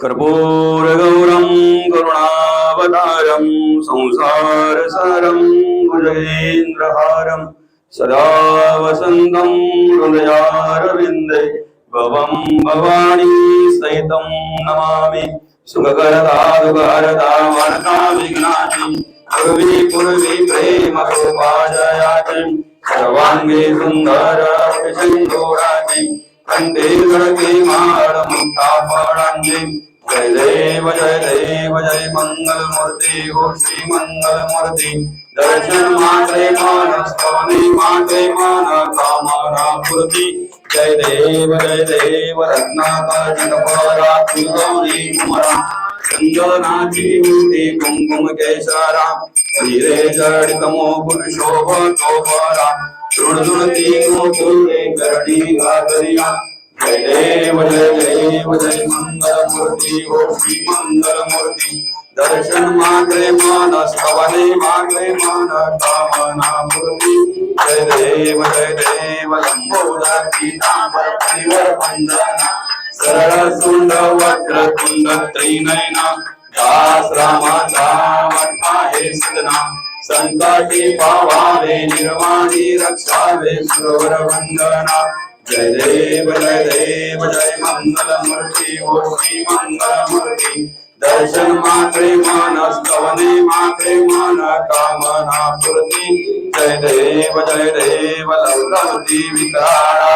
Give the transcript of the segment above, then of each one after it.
कर्पूरगौरं करुणावतारं संसारसारं भुजेन्द्रहारं सदा वसन्तं हृदयारविन्दे भवं भवानी सहितं नमामि। सुखकरदा दुःखहरदा वार्ता विघ्नानि पूर्वी पूर्वी प्रेम कृपाजयाति सर्वाङ्गे सुन्दर विशङ्गोराति कंठे माळ मुक्ता फळांचे जय देव जय देव जय मंगल मूर्ती हो श्री मंगल मूर्ती दर्शन मात्रे मान स्तवने मात्रे मान कामना पूर्ती जय देव जय देव रत्नाकर जनपरा तुलगौरी कुमरा। चंदनाची होती कुंकुम केसरा। हिरे जडित मोकुल शोभतो बरा तुळजुळती करणी जय देव जय देव जय श्री दर्शन मागले मन स्तवने मागले मान कामना मूर्ती जय देव जय देव लंबोदर पीतांबर परिवर वंदना सरळ सुंड वक्र तुंड त्रिनयना दास रामाचा वटमा हे सदना संकटी पावावे, निर्वाणी रक्षावे सुरवर वंदना जय देव जय देव, जय मंगल मूर्ती ओ श्री मंगल मूर्ति दर्शन मात्रे मन स्तवने मात्रे मन कामना पूर्ति। जय देव जय देव लवलवती विकारा।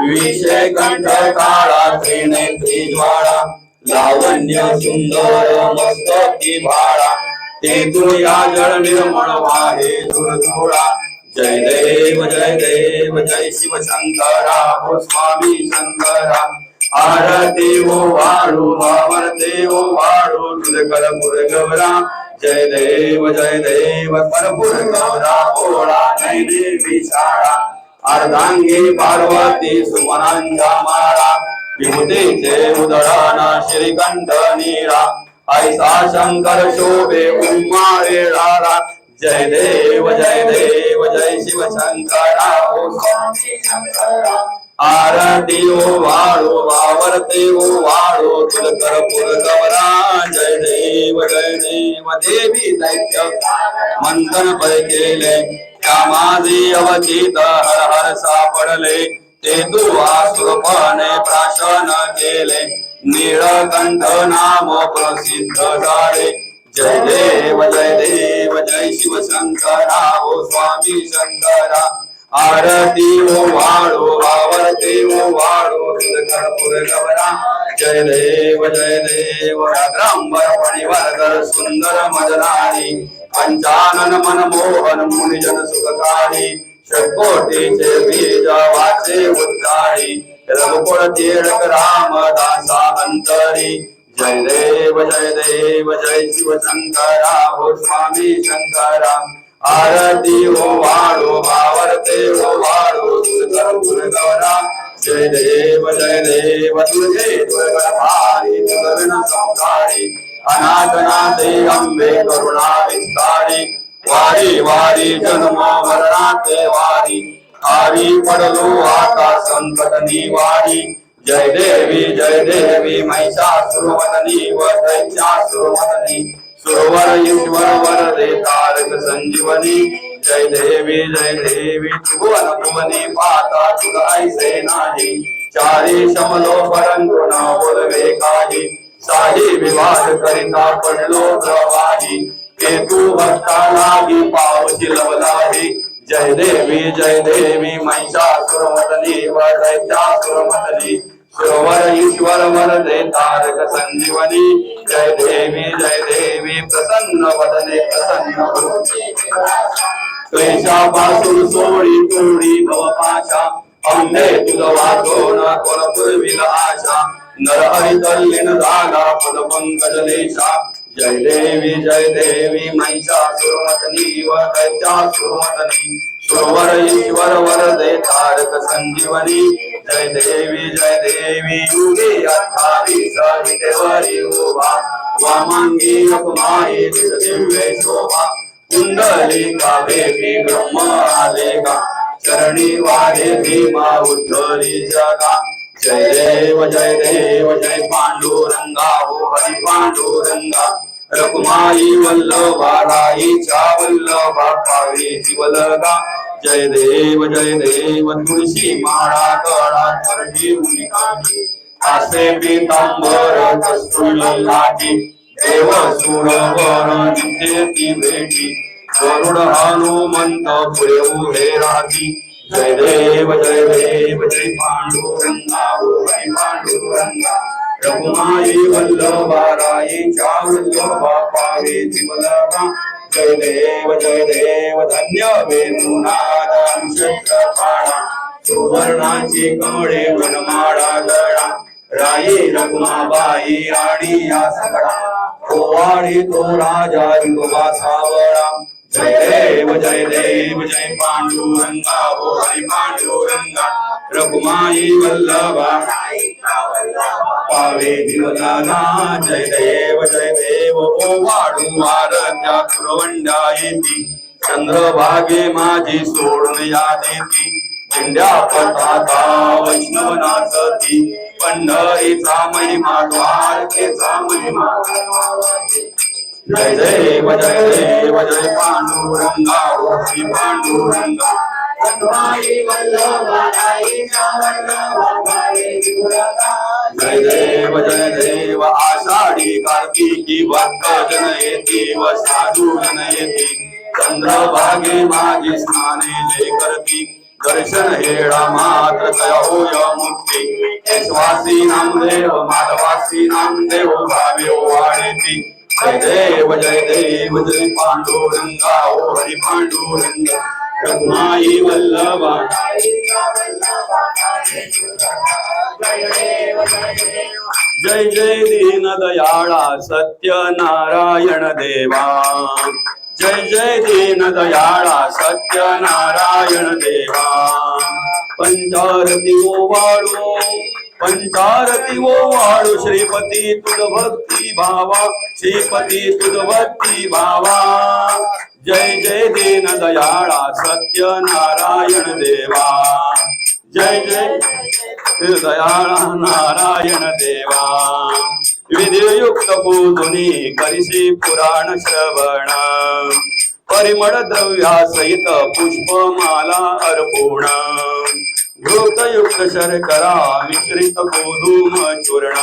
विषय कंठ काळा त्रिनेत्री ज्वाळा लावण्य सुंदर मस्तकी भाळा ते तुया जळ निर्मळ वाहे दुर्धुळा जय देव जय देव जय शिव शंकरा. हो स्वामी शंकरा. आरती देव वाळू वावर देव हो वाळू. तुझकर मुरगवरा. जय देव जय देव परपुर गौरा ओळा जय देवी शाळा अर्धांगी पार्वती सुमनांचा माळा विभूतीचे उदळाना श्रीकंठ नीरा. ऐसा शंकर शोभे उम्माळे रारा। जय देव जय देव जय शिव शंकरा। आरती ओ वाळो वावरते ओ वाळो तुलकर पुरगवरा जय देव जय देव देवी दैत्य। मंथन पै केले त्या अवचित हर हर सापडले। ते दुवासुरपणे प्राशन केले। निळकंठ नाम प्रसिद्ध झाले जय देव जय देव जय शिव शंकरा ओ स्वामी शंकरा। आरती ओ वाळो वावरते ओ वाळो। कर्पूर गवरा। जय देव जय देव। राद्रांबर फणीवरदर सुंदर मजराणी पंचानन मनमोहन मुनिजन सुखकारी। षटकोटीचे बीज वाचे उद्धारी। रघुकुळ राम दासा अंतरी जय देव जय देव जय शिव शंकरा हो स्वामी शंकरा। आरती हो वाळो वावरते हो वाळो कर्पूर गौरा जय देव जय देव तुझे दुर्गणभारी दुर्गण संसारी अनाथनाथे अंबे करुणा विस्तारी वारी वारी जन्म मरणाते वारी। आरी पडलो आता संकट निवारी. जय देवी जय देवी महिषासुरवदनी व सुरवर ईश्वर वर तारक संजीवनी. जय देवी जय देवी त्रिभुवन भुवनी पाता तुला ऐसे नाही. चारी शमलो परंतु न बोलवे काही साही विवाद करिता पडलो प्रवाही. केतू भक्ता लागी पावची लवलाही. जय देवी जय देवी महिषासुरमदनी व सुरवर ईश्वर वर तारक संजीवनी जय देवी जय देवी प्रसन्न वदने प्रसन्न भूती क्लेशापासून सोळी तोडी भवपाशा अंधे तुझ वाचो न कोलपुरविल आशा। नरहरी तल्लीन झाला पद पंकज लेशा। जय देवी जय देवी महिषासुरमदनी व दैत्यासुरमदनी सुरवर ईश्वर वर दे तारक संजीवनी. जय देवी जय देवी युगे अठ्ठावीस विटेवरी उभा. वामांगी अपमाये दिव्य शोभा. कुंडली कावेरी ब्रह्म आले का चरणी वारे भीमा उद्धरी जगा. जय देव जय देव जय पांडुरंगा हो हरि पांडुरंगा. रघुमाई वल्लभा राईच्या वल्लभा पावे जीवलगा जय देव जय देव तुळशी माळा गळात करडी मुनिकाठी आसे पितांबर कस्तुरी लाटी देव सुर वर नित्य ती भेटी. गरुड हनुमंत पुरे उभे राखी जय देव जय देव जय पांडुरंग. हो पांडुरंगा रघुमाई वल्लभा राईच्या वल्लभा पावे जय देव जय देव धन्य सुवर्णाची कमळे वनमाळा गळा राई रघुमाबाई राणी या सगळा कोवाडी तो राजा विठोबा सावळा जय देव जय देव जय पांडुरंगा हो हरी पांडुरंगा. रघुमाई वल्लभा पावे दिवदाना जय देव जय देव ओ वाढू आराध्या कुरवंडा येती चंद्रभागे माझी सोडून या देती झेंड्या पताका वैष्णव नाचती पंढरीचा महिमा द्वारकेचा महिमा जय देव जय देव जय पांडुरंगा ओ श्री पांडुरंगा. जय देव जय देव आषाढी कार्तिकी भक्त जन येती व साधू जन येती चंद्रभागे माझी स्नाने जय करती। दर्शन हेळा मात्र तया होय मुक्ती। यशवासी नामदेव माधवासी नामदेव भावे वाढेती जय देव जय देव जय पांडुरंगा ओ हरि पांडुरंगा। रघुमाई वल्लभा. जय जय दीन दयाळा सत्य नारायण देवा. जय जय दीन दयाळा सत्य नारायण देवा. पंचारती ओवाळू पंचारती ओवाळू श्रीपती तुझ भक्ती भावा श्रीपती तुझ भक्ती भावा. जय जय दीन दयाळा सत्य नारायण देवा. जय जय दयाळा नारायण देवा. विधियुक्त पूजुनी करिशी पुराण श्रवण. परिमळ द्रव्या सहित पुष्पमाला अर्पुणा. घृतयुक्त शर्करा मिश्रित गोधूम चूर्ण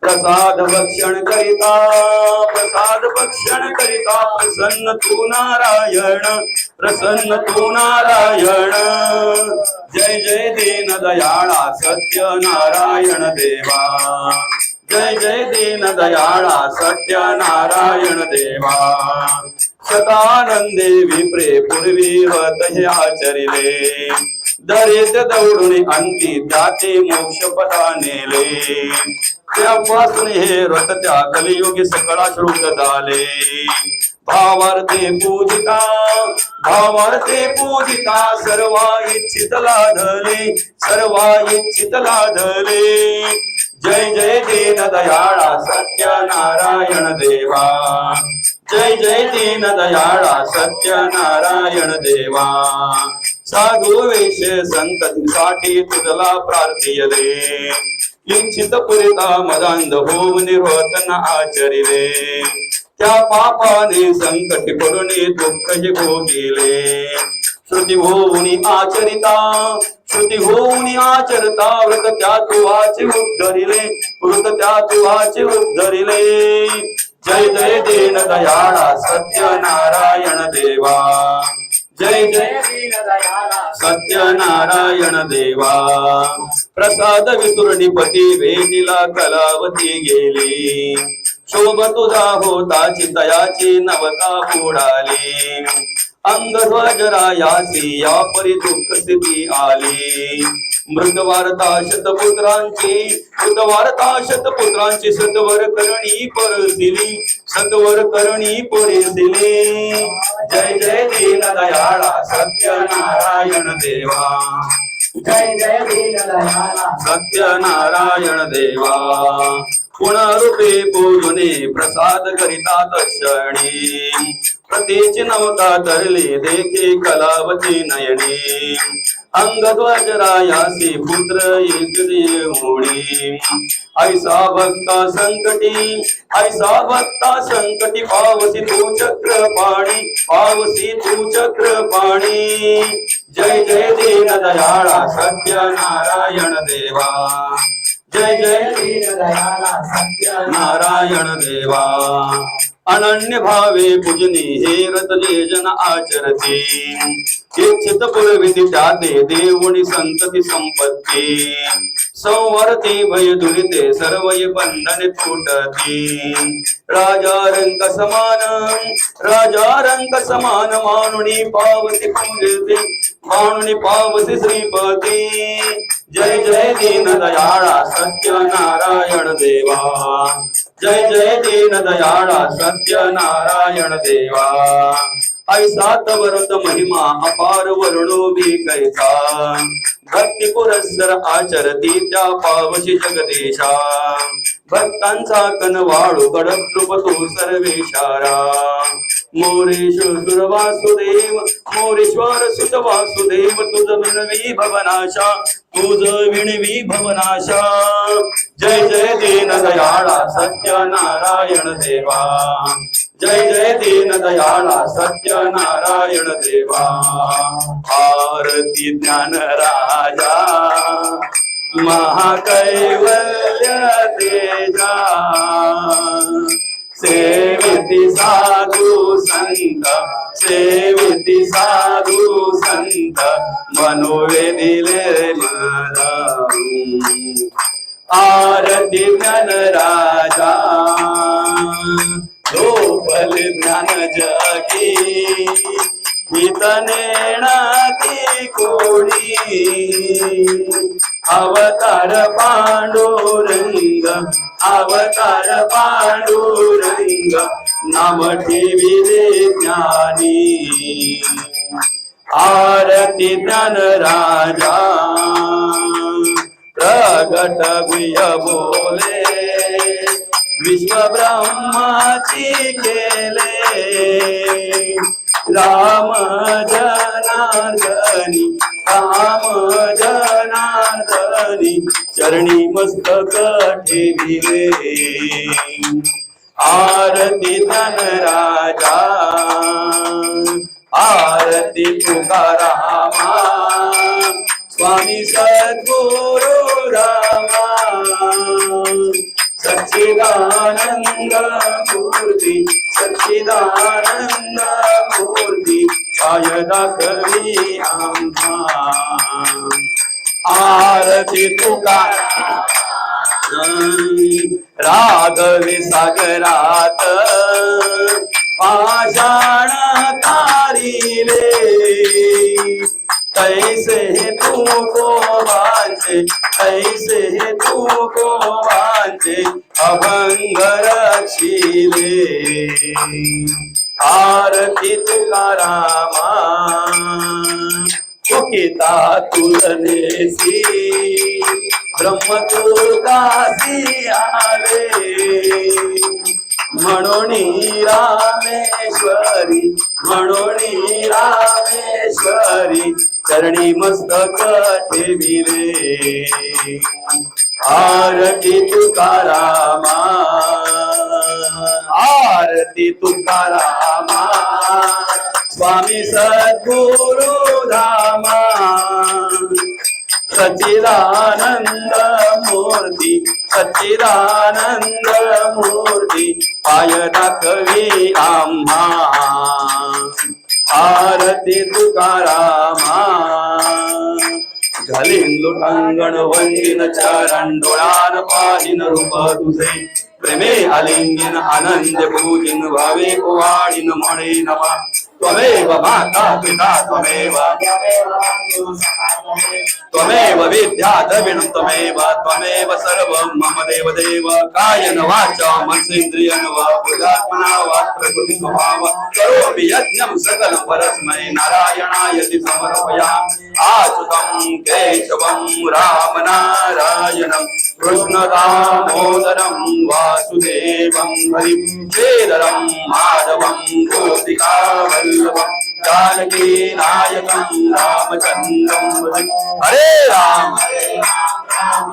प्रसाद भक्षण करिता प्रसाद भक्षण करिता प्रसन्न तू नारायण प्रसन्न तू नारायण। जय जय दीन दयाळा सत्य नारायण देवा। जय जय दीन दयाळा सत्य नारायण देवा। शतानंदे विप्रे पूर्वी वत हे आचरिले। दौडून अंती त्याचे मोक्ष पदा नेले त्यापासून हे व्रत त्या कलियुगी श्रुत झाले भावार्थे पूजिता भावार्थे पूजिता, सर्वा लाधले सर्वा लाधले जय जय दीन सत्य नारायण देवा। जय जय दीन सत्य नारायण देवा। साधू संततीसाठी तुझला प्रार्थियले इच्छित पुरिता मदांध होऊन निर्वतन आचरिले त्या पापाने संकट करून दुःख हे भोगिले. श्रुती होऊनी आचरिता श्रुती होऊनी आचरता व्रत त्या तुवाचे उद्धरिले व्रत त्या तुवाचे उद्धरिले. जय जय देन दयाळा सत्य नारायण देवा. जय जय सत्य नारायण देवा. प्रसाद विसुरणीपती वेदिला कलावती गेली. शोभ तुझा होता चितयाची नवता बुडाली. अंगध्वजरायासी या परी दुःख स्थिती आली. मृत वार्ता शतपुत्रांची मृत वार्ता शतपुत्रांची सत्वर करणी पर दिली सत्वर करणी परी दिली जय जय दीन दयाळा सत्य नारायण देवा. जय जय दीनदयाला सत्य नारायण देवा. पुनरुपे बोलुने प्रसाद करिता दर्शनी। प्रतीची नवता तरली देखी कलावती नयनी। अंगध्वजरायासी पुत्र येते होणे ऐसा भक्ता संकटी ऐसा भक्ता संकटी पावसी तू चक्र पाणी पावसी तू चक्र पाणी। जय जय दीन दयाळा सत्य नारायण देवा। जय जय सत्य नारायण देवा। अनन्य भावे पूजनी हे रत जे जन आचरते। इच्छित पूर्विती त्याते देवणी संतती संपत्ती। संवर्ती भय दुरिते सर्वय बंधन तुटती राजा रंग समान राजा रंग समान मानुनी पावती पूजते मानुनी पावती श्रीपती. जय जय दीन दयाळा सत्य नारायण देवा. जय जय दीन दयाळा सत्य नारायण देवा. ऐसा वरत महिमा अपार वर्णो भी कैसा। भक्ती पुरस्सर आचरती त्या पावशी जगदेशा। भक्तांचा कनवाळू कडक कृप तू सर्वेशारा। मोरेश्वर वासुदेव मोरेश्वर सुत वासुदेव तुझ विणवी भवनाशा तुझ विणवी भवनाशा। जय जय दीन दयाळा सत्य नारायण देवा। जय जय दीन दयाला सत्य नारायण देवा. भारती ज्ञान राजा. महाकैवल्य तेजा. सेविती साधू संत सेविती साधू संत मनोवेदिले मला आरती ज्ञान राजा. लोपल ज्ञान जागी हितनेणाती कोणी अवतार पांडुरंग अवतार पांडुरंग नाम ठेविले ज्ञानी। आरती ज्ञान राजा प्रगट गुय बोले। विश्व ब्रह्माची केले. राम जनार्दनी राम जनार्दनी चरणी मस्तक ठेविले. आरती धन राजा आरती तुकारामा स्वामी सद्गुरु रामा. सच्चिदानंद मूर्ती सच्चिदानंद मूर्ती पायदा करी आम्हा। आरती तुका रागवी सागरात पाषाण तारिले तैसे तू को वांचे तैसे तू को वांचे अभंग रक्षिले आरती तुकारामा चुकिता तुलनेसी ब्रह्म तुकासी आले म्हणून रामेश्वरी म्हणून रामेश्वरी चरणी मस्तक ठेविले. आरती तुकारामा आरती तुकारामा स्वामी सद्गुरु धामा. सचिदानंद मूर्ती सचिदानंद मूर्ती पाय दाखवी आम्हा. आरती तुकारामा घालीन लोटांगण वंदिन चरण पाहिन रूप तुझे. प्रेमे आलिंगन आनंद पूजिन भावे कुवाडिन म्हणे नमा त्वमेव माता पिता त्वमेव. त्वमेव विद्या द्रविणं त्वमेव त्वमेव सर्वं मम देव देव कायन वाचा मनसेन्द्रियं वा बुधात्मना वा प्रकृति स्वभाव. करोमि यज्ञं सकलं परस्मै नारायणाय समर्पयामि आच्युतं केशवं राम नारायणं कृष्ण दामोदरं वासुदेवं हरिं श्रीधरं माधवं गोपिकावल्लभं जानकी नायकं रामचन्द्रं भजे हरे राम हरे राम राम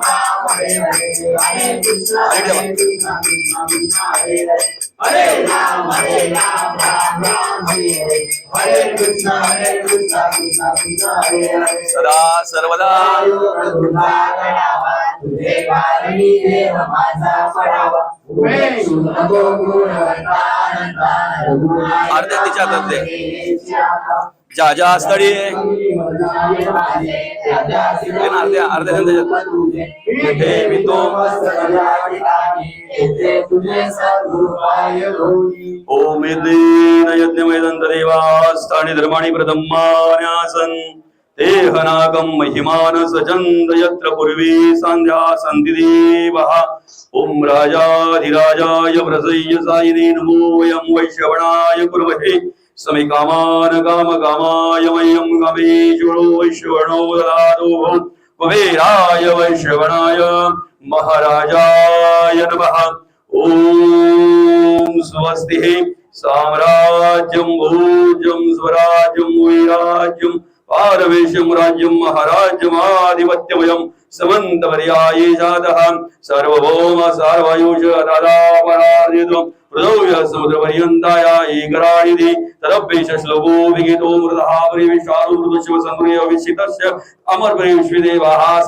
राम हरे राम सदा सर्वदा तुझा माझा पडावा उभे शुभ तिच्या ज्या ज्या स्थळी अर्ध्या अर्ध्या हे तो. ओम यज्ञ मैदंत देवास्थानी धर्माणी प्रथमान्यासन् देहनागं महिमान सजंद यत्र पूर्वी संध्या सन्ति देवः ॐ राजाधिराजाय व्रजय्य सायिने नमो वयं वैश्यवणाय कुर्महे। समिकामान काम कामाय वयं गमेश्वरो वैश्रवणो ददातु। कुबेराय वैश्रवणाय महाराजाय नमः। ॐ स्वस्तिः साम्राज्यं भोजं स्वराज्यं वैराज्यं पारवेशं राज्यं महाराज्यमाधिपत्यमयं समन्तपर्याये जातः। सार्वभौम सार्वयुष दादा पराजितम् एकराणिधि तदभ्येष श्लोको विहितो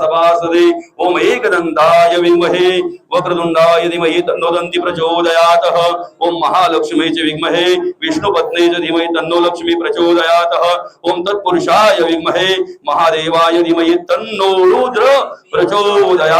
सभासदे। ॐ एकदन्ताय विद्महे वक्रतुण्डाय धीमहि तन्नो दन्ति प्रचोदयातः। ॐ महालक्ष्मी च विद्महे विष्णुपत्ने च धीमहि तन्नो लक्ष्मी प्रचोदयातः। ॐ तत्पुरुषाय विद्महे महादेवाय धीमहि तन्नो रुद्र प्रचोदयात्।